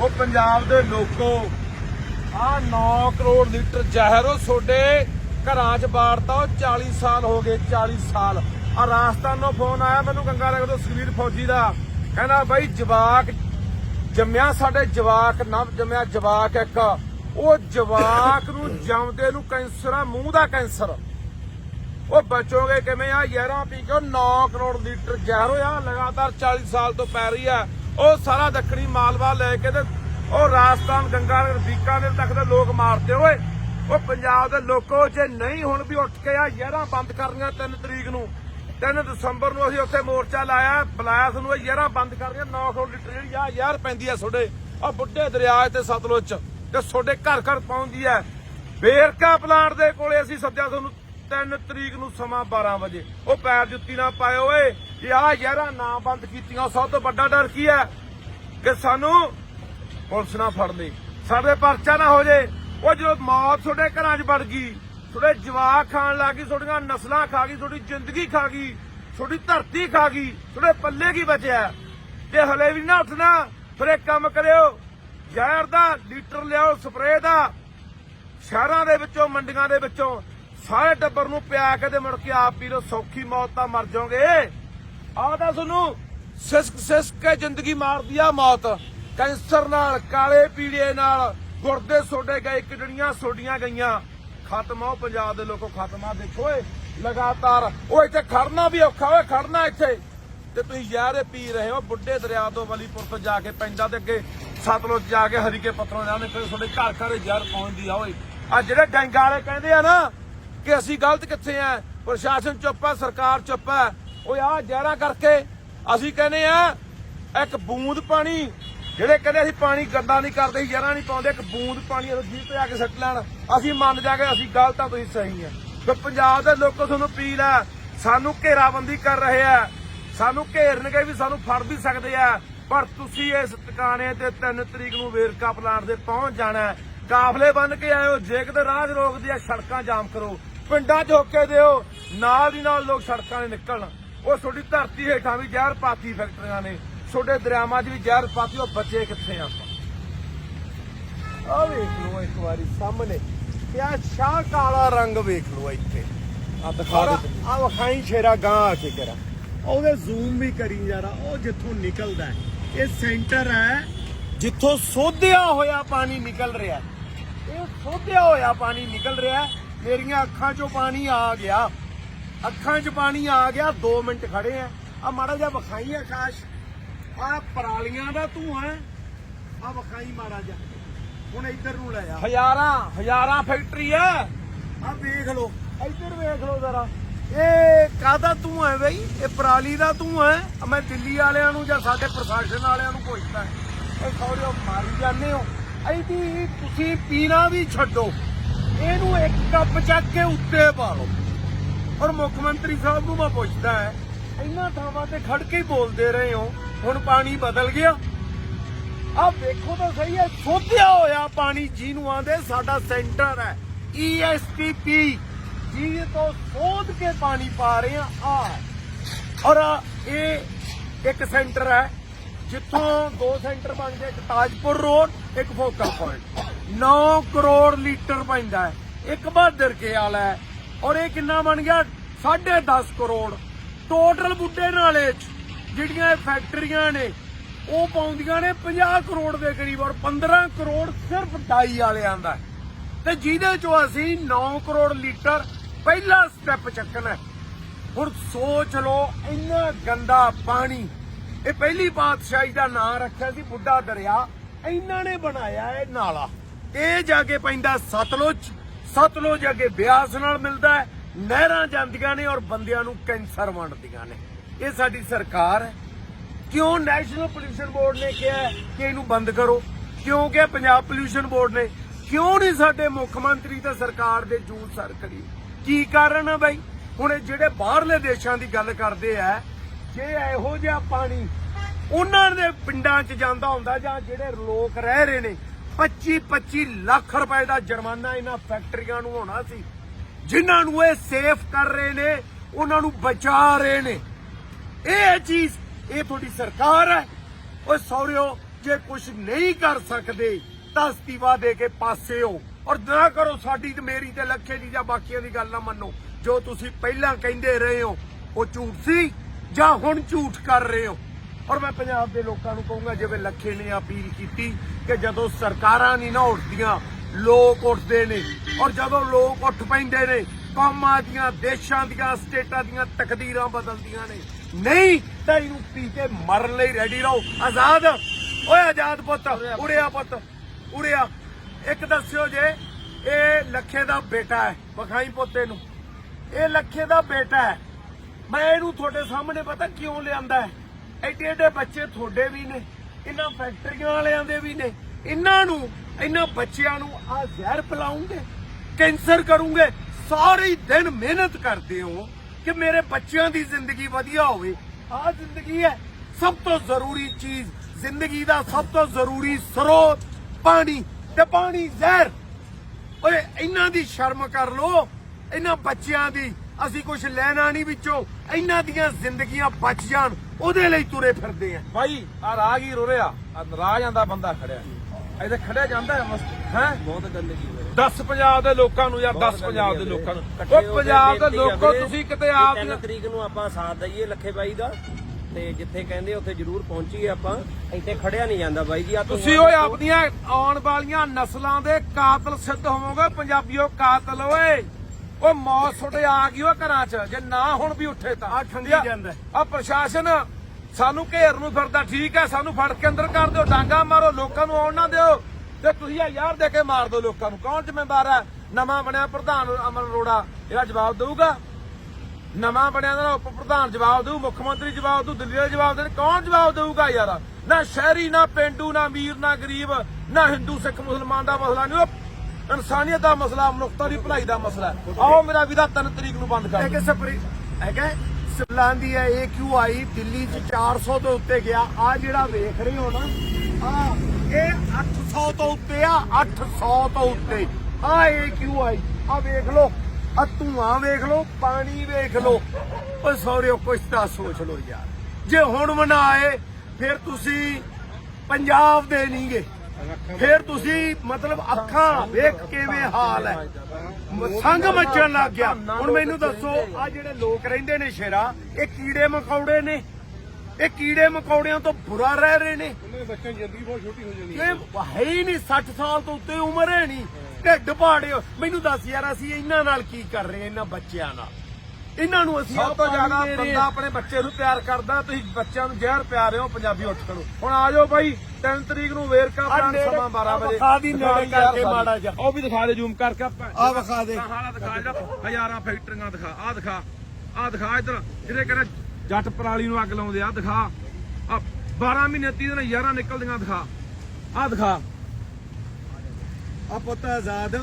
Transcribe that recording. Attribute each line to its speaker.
Speaker 1: ਉਹ ਪੰਜਾਬ ਦੇ ਲੋਕੋ, ਆ 9 ਕਰੋੜ ਲੀਟਰ ਜ਼ਹਿਰ ਉਹ ਤੁਹਾਡੇ ਘਰਾਂ 'ਚ ਬਾੜਤਾ ਉਹ 40 ਸਾਲ ਹੋ ਗਏ 40 ਸਾਲ। ਆ ਰਾਜਸਥਾਨੋਂ ਫੋਨ ਆਇਆ, ਮੈਨੂੰ ਗੰਗਾ ਨਗਰ ਤੋਂ ਸੁਖਵੀਰ ਫੌਜੀ ਦਾ। ਕਹਿੰਦਾ, ਬਾਈ ਜਵਾਕ ਜੰਮਿਆ ਸਾਡੇ ਜਵਾਕ, ਨਵ ਜੰਮਿਆ ਜਵਾਕ ਇੱਕ। ਉਹ ਜਵਾਕ ਨੂੰ ਜੰਮਦੇ ਨੂੰ ਕੈਂਸਰ ਆ, ਮੂੰਹ ਦਾ ਕੈਂਸਰ। ਉਹ ਬਚੋਗੇ ਕਿਵੇਂ ਆ, ਯਾਰਾਂ ਪੀ ਕੇ ਉਹ 9 ਕਰੋੜ ਲੀਟਰ ਜ਼ਹਿਰ ਹੋਇਆ, ਲਗਾਤਾਰ 40 ਸਾਲ ਤੋਂ ਪੈ ਰਹੀ ਆ। ਉਹ ਸਾਰਾ ਦੱਖਣੀ ਮਾਲਵਾ ਲੈ ਕੇ ਤੇ ਉਹ ਰਾਜਸਥਾਨ ਗੰਗਾਨਗਰ ਬੀਕਾਨੇਰ ਤੱਕ ਦੇ ਲੋਕ ਮਾਰਦੇ ਓਏ। ਉਹ ਪੰਜਾਬ ਦੇ ਲੋਕੋ, ਜੇ ਨਹੀਂ ਹੁਣ ਵੀ ਉੱਠ ਕੇ ਆ ਯਾਰਾਂ ਬੰਦ ਕਰਨੀਆਂ 3 ਤਰੀਕ ਨੂੰ। 3 ਦਸੰਬਰ ਨੂੰ ਅਸੀਂ ਉੱਥੇ ਮੋਰਚਾ ਲਾਇਆ, ਬੁਲਾਇਆ ਤੁਹਾਨੂੰ ਇਹ ਯਾਰਾਂ ਬੰਦ ਕਰਨੀਆਂ 9 ਲੀਟਰ ਜਿਹੜੀ ਆ, ਯਾਰ ਪੈਂਦੀ ਆ ਤੁਹਾਡੇ। ਆ ਬੁੱਢੇ ਦਰਿਆ ਤੇ ਸਤਲੁਜ ਚ ਤੇ ਤੁਹਾਡੇ ਘਰ ਘਰ ਪਹੁੰਚਦੀ ਹੈ ਵੇਰਕਾ ਪਲਾਂਟ ਦੇ ਕੋਲੇ ਅਸੀਂ ਸੱਦਿਆ ਤੁਹਾਨੂੰ 3 ਤਰੀਕ ਨੂੰ ਸਮਾਂ 12 ਵਜੇ। ਉਹ ਪੈਰ ਜੁੱਤੀ ਨਾ ਪਾਏ ਓਏ। ਇਹ ਆ ਯਾਰਾਂ ਨਾ ਬੰਦ ਕੀਤੀਆਂ ਸਭ ਤੋਂ ਵੱਡਾ ਡਰ ਕੀ ਹੈ? ਕਿ ਸਾਨੂੰ ਪੁਲਿਸ ਨਾ ਫੜ ਲਈ ਸਾਡੇ ਪਰਚਾ ਨਾ ਹੋ ਜੇ। ਉਹ ਜਦੋਂ ਮੌਤ ਤੁਹਾਡੇ ਘਰਾਂ 'ਚ ਵੜ ਗਈ, ਤੁਹਾਡੇ ਜਵਾਕ ਖਾਣ ਲੱਗੀ ਤੁਹਾਡੀਆਂ ਨਸਲਾਂ ਖਾ ਗਈ, ਤੁਹਾਡੀ ਜ਼ਿੰਦਗੀ ਖਾ ਗਈ, ਤੁਹਾਡੀ ਧਰਤੀ ਖਾ ਗਈ, ਤੁਹਾਡੇ ਪੱਲੇ ਕੀ ਬਚਿਆ? ਜੇ ਹਲੇ ਵੀ ਨਾ ਉੱਠਣਾ, ਫਿਰ ਇੱਕ ਕੰਮ ਕਰਿਓ। ਜ਼ਹਿਰ ਦਾ ਲੀਟਰ ਲਿਆਓ, ਸਪਰੇਅ ਦਾ। ਸ਼ਹਿਰਾਂ ਦੇ ਵਿੱਚੋਂ, ਮੰਡੀਆਂ ਦੇ ਵਿੱਚੋਂ, ਸਾਰੇ ਟੱਬਰ ਨੂੰ ਪਿਆ ਕੇ ਤੇ ਮੁੜ ਕੇ ਆਪ ਪੀ ਲੋ ਸੌਖੀ ਮੌਤ ਤਾਂ ਮਰ ਜਾਓਗੇ। ਆਹ ਤਾਂ ਤੁਹਾਨੂੰ ਸਿਸਕ ਸਿਸਕ ਕੇ ਜ਼ਿੰਦਗੀ ਮਾਰਦੀ ਆ ਮੌਤ। ਕੈਂਸਰ ਨਾਲ, ਕਾਲੇ ਪੀੜੇ ਨਾਲ, ਗੁਰਦੇ ਸੋਡੇ ਗਏ, ਕਿਡਨੀਆਂ ਸੋਡੀਆਂ ਗਈਆਂ। ਖਤਮ ਆ ਪੰਜਾਬ ਦੇ ਲੋਕੋ, ਖਤਮ ਆ। ਦੇਖੋ ਏ ਲਗਾਤਾਰ। ਉਹ ਇੱਥੇ ਖੜਨਾ ਵੀ ਔਖਾ, ਓਏ, ਖੜਨਾ ਇੱਥੇ। ਤੇ ਤੁਸੀਂ ਯਾਰੇ ਪੀ ਰਹੇ ਹੋ, ਬੁੱਢੇ ਦਰਿਆ ਤੋਂ ਵਲੀਪੁਰ ਤੋਂ ਜਾ ਕੇ ਪੈਂਦਾ ਤੇ ਅੱਗੇ ਸਤਲੁਜ ਜਾ ਕੇ, ਹਰੀਕੇ ਪੱਤਰੋਂ ਜਾਣੇ, ਫਿਰ ਤੁਹਾਡੇ ਘਰ ਘਰ ਜ਼ਹਿਰ ਪਹੁੰਚਦੀ ਆ, ਓਏ। ਆ ਜਿਹੜੇ ਡੰਗਾ ਵਾਲੇ ਕਹਿੰਦੇ ਆ ਨਾ ਕਿ ਅਸੀਂ ਗਲਤ ਕਿੱਥੇ ਆ, ਪ੍ਰਸ਼ਾਸਨ ਚੁੱਪ ਆ, ਸਰਕਾਰ ਚੁੱਪ ਆ ਉਹ ਆ ਜਹਿਰਾ ਕਰਕੇ ਅਸੀਂ ਕਹਿੰਦੇ ਆ, ਇੱਕ ਬੂੰਦ ਪਾਣੀ, ਜਿਹੜੇ ਕਹਿੰਦੇ ਅਸੀਂ ਪਾਣੀ ਗੰਦਾ ਨਹੀਂ ਕਰਦੇ ਜਹਿਰਾ ਨਹੀਂ ਪਾਉਂਦੇ, ਇੱਕ ਬੂੰਦ ਪਾਣੀ ਉਹ ਜੀਭ ਤੇ ਆ ਕੇ ਸੱਟ ਲੈਣ। ਅਸੀਂ ਮੰਨ ਜਾ ਕੇ ਅਸੀਂ ਗਲਤ ਆ, ਤੁਸੀਂ ਸਹੀ ਆ। ਤੇ ਪੰਜਾਬ ਦੇ ਲੋਕੋ ਤੁਹਾਨੂੰ ਅਪੀਲ ਆ, ਸਾਨੂੰ ਘੇਰਾਬੰਦੀ ਕਰ ਰਹੇ ਆ। ਸਾਨੂੰ ਘੇਰਨਗੇ ਵੀ ਸਾਨੂੰ ਫੜ ਵੀ ਸਕਦੇ ਆ। ਪਰ ਤੁਸੀਂ ਇਸ ਟਿਕਾਣੇ ਤੇ 3 ਤਰੀਕ ਨੂੰ ਵੇਰਕਾ ਪਲਾਂਟ ਦੇ ਪਹੁੰਚ ਜਾਣਾ ਕਾਫਲੇ ਬੰਨ ਕੇ ਆਇਓ, ਜੇ ਕਿਤੇ ਰਾਹ 'ਚ ਰੋਕਦੇ ਆ, ਸੜਕਾਂ ਜਾਮ ਕਰੋ। ਪਿੰਡਾਂ 'ਚ ਹੋਕੇ ਦਿਓ, ਨਾਲ ਦੀ ਨਾਲ ਲੋਕ ਸੜਕਾਂ 'ਤੇ ਨਿਕਲਣ। ਉਹ ਤੁਹਾਡੀ ਧਰਤੀ ਹੇਠਾਂ ਵੀ ਜ਼ਹਿਰ ਪਾਤੀ ਫੈਕਟਰੀਆਂ ਨੇ। ਤੁਹਾਡੇ ਦਰਿਆਵਾਂ 'ਚ ਵੀ ਜ਼ਹਿਰ ਪਾਤੀ ਉਹ ਬੱਚੇ ਕਿੱਥੇ ਆ?
Speaker 2: ਆ ਵੇਖ ਲਓ ਇੱਕ ਵਾਰੀ ਸਾਹਮਣੇ। ਤੇ ਆ ਸ਼ਾਹ ਕਾਲਾ ਰੰਗ ਵੇਖ ਲਓ ਇੱਥੇ।
Speaker 1: ਆ ਦਿਖਾ ਦੇ
Speaker 2: ਆ ਵਖਾਈ ਸ਼ੇਰਾ ਗਾਂ ਆ ਕੇ ਕਰਾ। ਉਹਦੇ ਜ਼ੂਮ ਵੀ ਕਰੀ ਜਰਾ ਉਹ ਜਿੱਥੋਂ ਨਿਕਲਦਾ। ਇਹ ਸੈਂਟਰ ਹੈ ਜਿੱਥੋਂ ਸੋਧਿਆ ਹੋਇਆ ਪਾਣੀ ਨਿਕਲ ਰਿਹਾ। ਇਹ ਸੋਧਿਆ ਹੋਇਆ ਪਾਣੀ ਨਿਕਲ ਰਿਹਾ। ਮੇਰੀਆਂ ਅੱਖਾਂ 'ਚੋਂ ਪਾਣੀ ਆ ਗਿਆ। ਅੱਖਾਂ 'ਚ ਪਾਣੀ ਆ ਗਿਆ 2 ਮਿੰਟ ਖੜੇ ਆ। ਆ ਮਾੜਾ ਜਿਹਾ ਵਖਾਈ ਆਕਾਸ਼ ਆ ਪਰਾਲੀਆਂ ਦਾ ਧੂਆਂ ਆ ਵਖਾਈ ਮਾੜਾ ਜਿਹਾ। ਹੁਣ ਇੱਧਰ ਨੂੰ ਲੈ ਆ।
Speaker 1: ਹਜ਼ਾਰਾਂ ਹਜ਼ਾਰਾਂ ਫੈਕਟਰੀ ਆ।
Speaker 2: ਆ ਵੇਖ ਲਓ। ਇੱਧਰ ਵੇਖ ਲਓ ਜ਼ਰਾ। ਇਹ ਕਾਹਦਾ ਤੂੰ ਹੈ ਬਈ? ਇਹ ਪਰਾਲੀ ਦਾ ਤੂੰ ਹੈ। ਮੈਂ ਦਿੱਲੀ ਵਾਲਿਆਂ ਨੂੰ ਜਾਂ ਸਾਡੇ ਪ੍ਰਸ਼ਾਸਨ ਵਾਲਿਆਂ ਨੂੰ ਪੁੱਛਦਾ ਓਏ ਸੌਰਿਓ ਮਾਰੀ ਜਾਂਦੇ ਹੋ। ਐਦੀ ਤੁਸੀਂ ਪੀਣਾ ਵੀ ਛੱਡੋ। ਇਹਨੂੰ ਇੱਕ ਕੱਪ ਚੱਕ ਕੇ ਉੱਤੇ ਪਾ ਲਓ। ਔਰ ਮੁੱਖ ਮੰਤਰੀ ਸਾਹਿਬ ਨੂੰ ਮੈਂ ਪੁੱਛਦਾ ਹੈ, ਇਹਨਾਂ ਥਾਵਾਂ ਤੇ ਖੜ ਕੇ ਹੀ ਬੋਲਦੇ ਰਹੇ ਹੋ, ਹੁਣ ਪਾਣੀ ਬਦਲ ਗਿਆ। ਆ ਵੇਖੋ ਤਾਂ ਸਹੀ ਹੈ, ਸੋਧਿਆ ਹੋਇਆ ਪਾਣੀ ਜਿਹਨੂੰ ਆਂਦੇ ਸਾਡਾ ਸੈਂਟਰ ਹੈ E ESTP ਜੀ ਤੋਂ ਸੋਧ ਕੇ ਪਾਣੀ ਪਾ ਰਹੇ ਆ ਆ ਔਰ ਇਹ ਇੱਕ ਸੈਂਟਰ ਹੈ, ਜਿੱਥੋਂ ਦੋ ਸੈਂਟਰ ਬਣਦੇ ਗਏ, ਇੱਕ ਤਾਜਪੁਰ ਰੋਡ, ਇੱਕ ਫੋਕਲ ਪੁਆਇੰਟ। 9 ਕਰੋੜ ਲੀਟਰ ਪੈਂਦਾ ਹੈ। ਇੱਕ ਬਹਾਦਰ ਕੇ ਵਾਲਾ ਹੈ ਔਰ ਇਹ ਕਿੰਨਾ ਬਣ ਗਿਆ? 10.5 ਕਰੋੜ। ਟੋਟਲ ਬੁੱਢੇ ਨਾਲੇ ਚ ਜਿਹੜੀਆਂ ਇਹ ਫੈਕਟਰੀਆਂ ਨੇ, ਉਹ ਪਾਉਂਦੀਆਂ ਨੇ 50 ਕਰੋੜ ਦੇ ਕਰੀਬ ਔਰ 15 ਕਰੋੜ ਸਿਰਫ ਡਾਈ ਵਾਲਿਆਂ ਦਾ ਤੇ ਜਿਹਦੇ ਚੋਂ ਅਸੀਂ 9 ਕਰੋੜ ਲੀਟਰ ਪਹਿਲਾ ਸਟੈਪ ਚੱਕਣਾ ਹੁਣ ਸੋਚ ਲਓ, ਇੰਨਾ ਗੰਦਾ ਪਾਣੀ। ਇਹ ਪਹਿਲੀ ਪਾਤਸ਼ਾਹੀ ਦਾ ਨਾਂ ਰੱਖਿਆ ਸੀ, ਬੁੱਢਾ ਦਰਿਆ। ਇਹਨਾਂ ਨੇ ਬਣਾਇਆ ਇਹ ਨਾਲਾ। ਇਹ ਜਾ ਕੇ ਪੈਂਦਾ ਸਤਲੁਜ। ਸਤਲੁਜ ਅੱਗੇ ਬਿਆਸ ਨਾਲ ਮਿਲਦਾ ਹੈ, ਨਹਿਰਾਂ ਜਾਂਦੀਆਂ ਨੇ ਔਰ ਬੰਦਿਆਂ ਨੂੰ ਕੈਂਸਰ ਵੰਡਦੀਆਂ ਨੇ। ਇਹ ਸਾਡੀ ਸਰਕਾਰ ਹੈ। ਕਿਉਂ ਨੈਸ਼ਨਲ ਪੋਲੂਸ਼ਨ ਬੋਰਡ ਨੇ ਕਿਹਾ ਕਿ ਇਹਨੂੰ ਬੰਦ ਕਰੋ? ਕਿਉਂ ਕਿ ਪੰਜਾਬ ਪੋਲੂਸ਼ਨ ਬੋਰਡ ਨੇ? ਕਿਉਂ ਨਹੀਂ ਸਾਡੇ ਮੁੱਖ ਮੰਤਰੀ ਤੇ ਸਰਕਾਰ ਦੇ ਜੂਤ ਸਰ ਖੜੀ ਕੀ ਕਾਰਨ ਆ ਬਾਈ? ਹੁਣ ਜਿਹੜੇ ਬਾਹਰਲੇ ਦੇਸ਼ਾਂ ਦੀ ਗੱਲ ਕਰਦੇ ਆ, ਜੇ ਇਹੋ ਜਿਹਾ ਪਾਣੀ ਉਹਨਾਂ ਦੇ ਪਿੰਡਾਂ 'ਚ ਜਾਂਦਾ ਹੁੰਦਾ ਜਾਂ ਜਿਹੜੇ ਲੋਕ ਰਹਿ ਰਹੇ ਨੇ 25 25 ਲੱਖ ਰੁਪਏ ਦਾ ਜੁਰਮਾਨਾ ਇਹਨਾਂ ਫੈਕਟਰੀਆਂ ਨੂੰ ਹੋਣਾ ਸੀ। ਜਿਨ੍ਹਾਂ ਨੂੰ ਇਹ ਸੇਫ ਕਰ ਰਹੇ ਨੇ, ਉਹਨਾਂ ਨੂੰ ਬਚਾ ਰਹੇ ਨੇ। ਇਹ ਚੀਜ਼, ਇਹ ਤੁਹਾਡੀ ਸਰਕਾਰ ਹੈ। ਓਏ ਸੌਰਿਓ ਜੇ ਕੁਝ ਨਹੀਂ ਕਰ ਸਕਦੇ, ਤਾਂ ਅਸਤੀਫਾ ਦੇ ਕੇ ਪਾਸੇ ਹੋ। ਔਰ ਨਾ ਕਰੋ ਸਾਡੀ ਤੇ ਮੇਰੀ ਤੇ ਲੱਖੇ ਦੀ ਜਾਂ ਬਾਕੀਆਂ ਦੀ ਗੱਲ ਨਾ ਮੰਨੋ। ਜੋ ਤੁਸੀਂ ਪਹਿਲਾਂ ਕਹਿੰਦੇ ਰਹੇ ਹੋ, ਉਹ ਝੂਠ ਸੀ ਜਾਂ ਹੁਣ ਝੂਠ ਕਰ ਰਹੇ ਹੋ? ਔਰ ਮੈਂ ਪੰਜਾਬ ਦੇ ਲੋਕਾਂ ਨੂੰ ਕਹੂੰਗਾ, ਜਿਵੇਂ ਲੱਖੇ ਨੇ ਅਪੀਲ ਕੀਤੀ ਕਿ ਜਦੋਂ ਸਰਕਾਰਾਂ ਨਹੀਂ ਨਾ ਉੱਠਦੀਆਂ, ਲੋਕ ਉੱਠਦੇ ਨੇ। ਔਰ ਜਦੋਂ ਲੋਕ ਉੱਠ ਪੈਂਦੇ ਨੇ, ਕੌਮਾਂ ਦੀਆਂ, ਦੇਸ਼ਾਂ ਦੀਆਂ, ਸਟੇਟਾਂ ਦੀਆਂ ਤਕਦੀਰਾਂ ਬਦਲਦੀਆਂ ਨੇ। ਨਹੀਂ, ਤਾਂ ਇਹਨੂੰ ਪੀ ਕੇ ਮਰਨ ਲਈ ਰੈਡੀ ਰਹੋ। ਆਜ਼ਾਦ। ਓਏ ਆਜ਼ਾਦ ਪੁੱਤ, ਉੜਿਆ ਪੁੱਤ, ਉੜਿਆ। ਇੱਕ ਦੱਸਿਓ ਜੇ, ਇਹ ਲੱਖੇ ਦਾ ਬੇਟਾ ਹੈ, ਵਿਖਾਈ ਪੋਤੇ ਨੂੰ। ਇਹ ਲੱਖੇ ਦਾ ਬੇਟਾ ਹੈ। ਮੈਂ ਇਹਨੂੰ ਤੁਹਾਡੇ ਸਾਹਮਣੇ ਪਤਾ ਕਿਉਂ ਲਿਆਂਦਾ ਹੈ? ਐਡੇ ਐਡੇ ਬੱਚੇ ਤੁਹਾਡੇ ਵੀ ਨੇ, ਇਹਨਾਂ ਫੈਕਟਰੀਆਂ ਵਾਲਿਆਂ ਦੇ ਵੀ ਨੇ, ਇਹਨਾਂ ਨੂੰ, ਇਹਨਾਂ ਬੱਚਿਆਂ ਨੂੰ ਆ ਜ਼ਹਿਰ ਪਿਲਾਉਂਗੇ, ਕੈਂਸਰ ਕਰੂੰਗੇ, ਸਾਰੇ ਦਿਨ ਮਿਹਨਤ ਕਰਦੇ ਹੋ ਕਿ ਮੇਰੇ ਬੱਚਿਆਂ ਦੀ ਜ਼ਿੰਦਗੀ ਵਧੀਆ ਹੋਵੇ। ਆ ਜ਼ਿੰਦਗੀ ਹੈ ਸਭ ਤੋਂ ਜ਼ਰੂਰੀ ਚੀਜ਼, ਜ਼ਿੰਦਗੀ ਦਾ ਸਭ ਤੋਂ ਜ਼ਰੂਰੀ ਸਰੋਤ, ਪਾਣੀ ਤੇ ਪਾਣੀ ਜ਼ਹਿਰ। ਓਏ, ਇਹਨਾਂ ਦੀ ਸ਼ਰਮ ਕਰ ਲੋ ਇਹਨਾਂ ਬੱਚਿਆਂ ਦੀ ਅਸੀਂ ਕੁਝ ਲੈਣਾ ਨਹੀਂ ਵਿੱਚੋਂ ਇਹਨਾਂ ਦੀਆਂ ਜ਼ਿੰਦਗੀਆਂ ਬਚ ਜਾਣ ਉਹਦੇ ਲਈ ਤੁਰੇ ਫਿਰਦੇ ਆ।
Speaker 1: ਭਾਈ ਆ ਰਾਹਗੀਰ ਹੋ ਰਿਹਾ ਜਾਂਦਾ ਬੰਦਾ ਖੜਿਆ। ਇੱਥੇ ਖੜਿਆ ਜਾਂਦਾ ਹੈ ਹੈ?
Speaker 3: ਬਹੁਤ ਗੰਦਗੀ ਹੈ
Speaker 1: 10 ਪੰਜਾਬ ਦੇ ਲੋਕਾਂ ਨੂੰ ਯਾਰ 10 ਪੰਜਾਬ ਦੇ ਲੋਕਾਂ ਨੂੰ। ਉਹ ਪੰਜਾਬ ਦੇ ਲੋਕੋ ਤੁਸੀਂ ਕਿਤੇ ਆਪ
Speaker 3: 3 ਤਰੀਕ ਨੂੰ ਆਪਾਂ ਸਾਥ ਦਈਏ ਲੱਖੇ ਬਾਈ ਦਾ ਤੇ ਜਿੱਥੇ ਕਹਿੰਦੇ ਉੱਥੇ ਜ਼ਰੂਰ ਪਹੁੰਚੀਏ ਆਪਾਂ। ਇੱਥੇ ਖੜਿਆ ਨਹੀਂ ਜਾਂਦਾ ਬਾਈ ਜੀ ਆ
Speaker 1: ਤੁਸੀਂ ਓਏ ਆਪਣੀਆਂ ਆਉਣ ਵਾਲੀਆਂ ਨਸਲਾਂ ਦੇ ਕਾਤਲ ਸਿੱਧ ਹੋਵੋਗੇ ਪੰਜਾਬੀਓ ਕਾਤਲ ਓਏ। ਉਹ ਮੌਤ ਛੁੱਟੇ ਆ ਗਈ ਓ ਘਰਾਂ 'ਚ ਜੇ ਨਾ ਹੁਣ ਵੀ ਉੱਠੇ ਤਾਂ।
Speaker 2: ਆਹ ਠੰਗੀ ਜਾਂਦਾ।
Speaker 1: ਆ ਪ੍ਰਸ਼ਾਸਨ ਸਾਨੂੰ ਘੇਰ ਨੂੰ ਫਿਰਦਾ ਠੀਕ ਹੈ ਸਾਨੂੰ ਫੜ ਕੇ ਅੰਦਰ ਕਰ ਦਿਓ ਡਾਂਗਾ ਮਾਰੋ ਲੋਕਾਂ ਨੂੰ ਆਉਣ ਨਾ ਦਿਓ। ਤੇ ਤੁਸੀਂ ਆ ਯਾਰ ਦੇ ਕੇ ਮਾਰ ਦਿਓ ਲੋਕਾਂ ਨੂੰ। ਕੌਣ ਜ਼ਿੰਮੇਵਾਰ ਹੈ? ਨਵਾਂ ਬਣਿਆ ਪ੍ਰਧਾਨ ਅਮਨ ਅਰੋੜਾ ਇਹਦਾ ਜਵਾਬ ਦੇਊਗਾ? ਨਵਾਂ ਬਣਿਆ ਦਾ ਉਪ ਪ੍ਰਧਾਨ ਜਵਾਬ ਦੇਊ ਮੁੱਖ ਮੰਤਰੀ ਜਵਾਬ ਦੇਊ ਦਿੱਲੀ ਦਾ ਜਵਾਬ ਦੇਣ। ਕੌਣ ਜਵਾਬ ਦੇਊਗਾ ਯਾਰ? ਨਾ ਸ਼ਹਿਰੀ ਨਾ ਪਿੰਡੂ ਨਾ ਅਮੀਰ ਨਾ ਗਰੀਬ ਨਾ ਹਿੰਦੂ ਸਿੱਖ ਮੁਸਲਮਾਨ ਦਾ ਮਸਲਾ ਨਹੀਂ। ਉਹ ਇਨਸਾਨੀਅਤ ਦਾ ਮਸਲਾ ਮਨੁੱਖਤਾ ਦੀ ਭਲਾਈ ਦਾ ਮਸਲਾ। ਆਓ ਮੇਰਾ ਵੀਰਾ 3 ਤਰੀਕ ਨੂੰ ਬੰਦ ਕਰ
Speaker 2: ਇਹ ਕਿ ਸਪਰੀ ਹੈਗਾ ਸਿਵਲਾਂ ਦੀ ਹੈ AQI ਦਿੱਲੀ ਚ 400 ਤੋਂ ਉੱਤੇ ਗਿਆ। ਆ ਜਿਹੜਾ ਵੇਖ ਰਹੇ ਹੋ ਨਾ ਆ ਇਹ 800 ਤੋਂ ਉੱਤੇ ਆ 800 ਤੋਂ ਉੱਤੇ। ਆ AQI ਆ ਵੇਖ ਲਓ ਆ ਧੂਆਂ ਵੇਖ ਲਓ ਪਾਣੀ ਵੇਖ ਲਓ। ਓ ਸੌਰਿਓ ਕੁਛ ਤਾਂ ਸੋਚ ਲਓ ਯਾਰ। ਜੇ ਹੁਣ ਮਨਾਏ ਫਿਰ ਤੁਸੀਂ ਪੰਜਾਬ ਦੇ ਨਹੀਂਗੇ। ਫਿਰ ਤੁਸੀਂ ਮਤਲਬ ਅੱਖਾਂ ਵੇਖ ਕਿਵੇਂ ਹਾਲ ਹੈ? ਸੰਗ ਮੱਚਣ ਲੱਗ ਗਿਆ। ਹੁਣ ਮੈਨੂੰ ਦੱਸੋ ਆ ਜਿਹੜੇ ਲੋਕ ਰਹਿੰਦੇ ਨੇ ਸ਼ੇਰਾ ਇਹ ਕੀੜੇ ਮਕੌੜੇ ਨੇ? ਇਹ ਕੀੜੇ ਮਕੌੜਿਆਂ ਤੋਂ ਬੁਰਾ ਰਹਿ ਰਹੇ ਨੇ?
Speaker 1: ਬੱਚਿਆਂ ਦੀ ਜ਼ਿੰਦਗੀ ਬਹੁਤ ਛੋਟੀ ਹੋ ਜਾਣੀ
Speaker 2: ਇਹ ਹੈ ਹੀ ਨਹੀਂ 60 ਸਾਲ ਤੋਂ ਉੱਤੇ ਉਮਰ ਹੈ ਨਹੀਂ। ਢਿੱਡ ਪਾੜਿਓ ਮੈਨੂੰ ਦੱਸ ਯਾਰ ਅਸੀਂ ਇਹਨਾਂ ਨਾਲ ਕੀ ਕਰ ਰਹੇ ਹਾਂ ਇਹਨਾਂ ਬੱਚਿਆਂ ਨਾਲ? ਇਹਨਾਂ ਨੂੰ ਅਸੀਂ
Speaker 1: ਸਭ ਤੋਂ ਜ਼ਿਆਦਾ ਬੰਦਾ ਆਪਣੇ ਬੱਚੇ ਨੂੰ ਪਿਆਰ ਕਰਦਾ ਤੁਸੀਂ ਬੱਚਿਆਂ ਨੂੰ ਜ਼ਹਿਰ ਪਿਆ ਰਹੇ ਹੋ ਪੰਜਾਬੀ ਉੱਠ ਖੜੋ। ਹੁਣ ਆ ਜਾਓ ਬਾਈ 3 ਤਰੀਕ ਨੂੰ ਵੇਰਕਾ
Speaker 2: ਨੇੜੇ-
Speaker 1: ਸਮਾਂ 12 ਵਜੇ।
Speaker 2: ਵਿਖਾ ਦੀ ਨੇੜੇ
Speaker 1: ਦਿਖਾ
Speaker 2: ਕਰਕੇ। ਮਾੜਾ ਜਿਹਾ।
Speaker 1: ਉਹ ਵੀ ਦਿਖਾ ਦੇ ਜ਼ੂਮ ਕਰਕੇ
Speaker 2: ਆਹ ਵਿਖਾ ਦੇ।
Speaker 1: ਹਾਲਾ ਦਿਖਾ ਜਿਹੜਾ ਹਜ਼ਾਰਾਂ ਫੈਕਟਰੀਆਂ ਦਿਖਾ ਆ ਦਿਖਾ ਆ ਦਿਖਾ ਇਧਰ। ਜਿਹੜੇ ਕਹਿੰਦੇ ਜੱਟ ਪਰਾਲੀ ਨੂੰ ਅੱਗ ਲਾਉਂਦੇ ਆ ਦਿਖਾ। ਆ 12 ਮਹੀਨੇ 30 ਦਿਨ ਯਾਰਾਂ ਨਿਕਲਦੀਆਂ ਦਿਖਾ। ਆ ਦਿਖਾ।
Speaker 2: ਆ ਪੁੱਤ ਆਜ਼ਾਦ